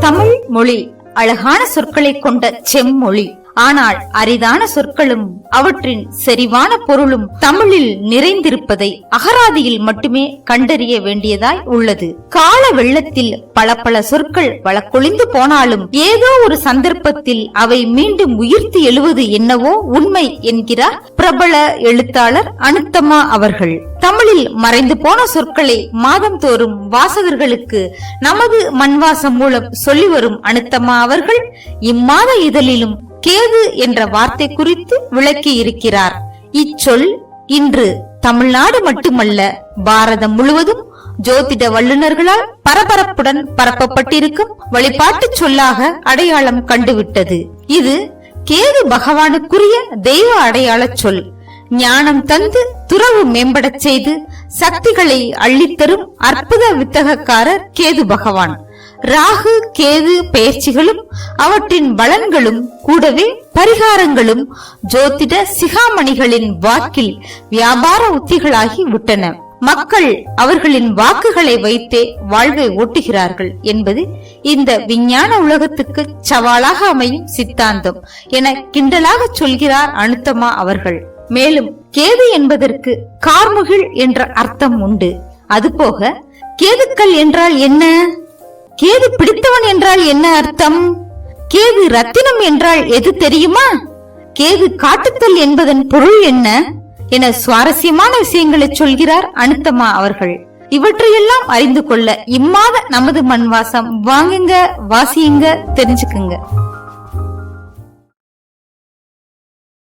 தமிழ் மொழி அழகான சொற்களை கொண்ட செம்மொழி. ஆனால் அரிதான சொற்களும் அவற்றின் செறிவான பொருளும் தமிழில் நிறைந்திருப்பதை அகராதியில் மட்டுமே கண்டறிய வேண்டியதாய் உள்ளது. கால வெள்ளத்தில் பல பல சொற்கள் வழக்கொழிந்து போனாலும் ஏதோ ஒரு சந்தர்ப்பத்தில் அவை மீண்டும் உயிர்த்து எழுவது என்னவோ உண்மை என்கிறார் பிரபல எழுத்தாளர் அனுத்தமா அவர்கள். தமிழில் மறைந்து போன சொற்களை மாதந்தோறும் வாசகர்களுக்கு நமது மண்வாசம் மூலம் சொல்லி வரும் அனுத்தமா அவர்கள் இம்மாத இதழிலும் கேது என்ற வார்த்தை குறித்து விளக்கி இருக்கிறார். இச்சொல் இன்று தமிழ்நாடு மட்டுமல்ல பாரதம் முழுவதும் ஜோதிட வல்லுநர்களால் பரபரப்புடன் பரப்பப்பட்டிருக்கும் வழிபாட்டு சொல்லாக அடையாளம் கண்டுவிட்டது. இது கேது பகவானுக்குரிய தெய்வ அடையாள சொல். ஞானம் தந்து துறவு மேம்படச் செய்து சக்திகளை அள்ளித்தரும் அற்புத வித்தகக்காரர் கேது பகவான். ராகு கேது பயிற்சிகளும் அவற்றின் பலன்களும் கூடவே பரிகாரங்களும் ஜோதிட சிகாமணிகளின் வாக்கில் வியாபார உத்திகளாகி விட்டன. மக்கள் அவர்களின் வாக்குகளை வைத்தே வாழ்வை ஓட்டுகிறார்கள் என்பது இந்த விஞ்ஞான உலகத்துக்கு சவாலாக அமையும் சித்தாந்தம் என கிண்டலாக சொல்கிறார் அனுத்தமா அவர்கள். மேலும் கேது என்பதற்கு கார்முகில் என்ற அர்த்தம் உண்டு. அதுபோக கேதுக்கள் என்றால் என்ன? கேது பிடித்தவன் என்றால் என்ன அர்த்தம்? கேது ரத்தினம் என்றால் எது தெரியுமா? கேது காட்டுத்தல் என்பதன் பொருள் என்ன? என சுவாரஸ்யமான விஷயங்களை சொல்கிறார் அனுத்தமா அவர்கள். இவற்றையெல்லாம் அறிந்து கொள்ள இம்மாத நமது மண்வாசம் வாங்குங்க வாசியுங்க தெரிஞ்சுக்குங்க.